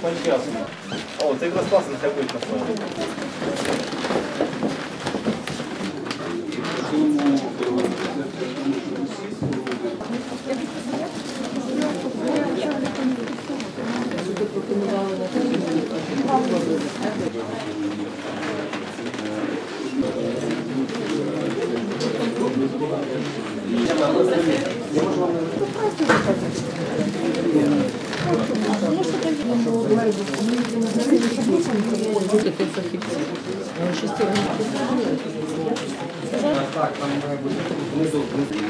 значить ясно. О, це якраз класно, нехай будуть на фоні. Так, там має бути внизу. внизу.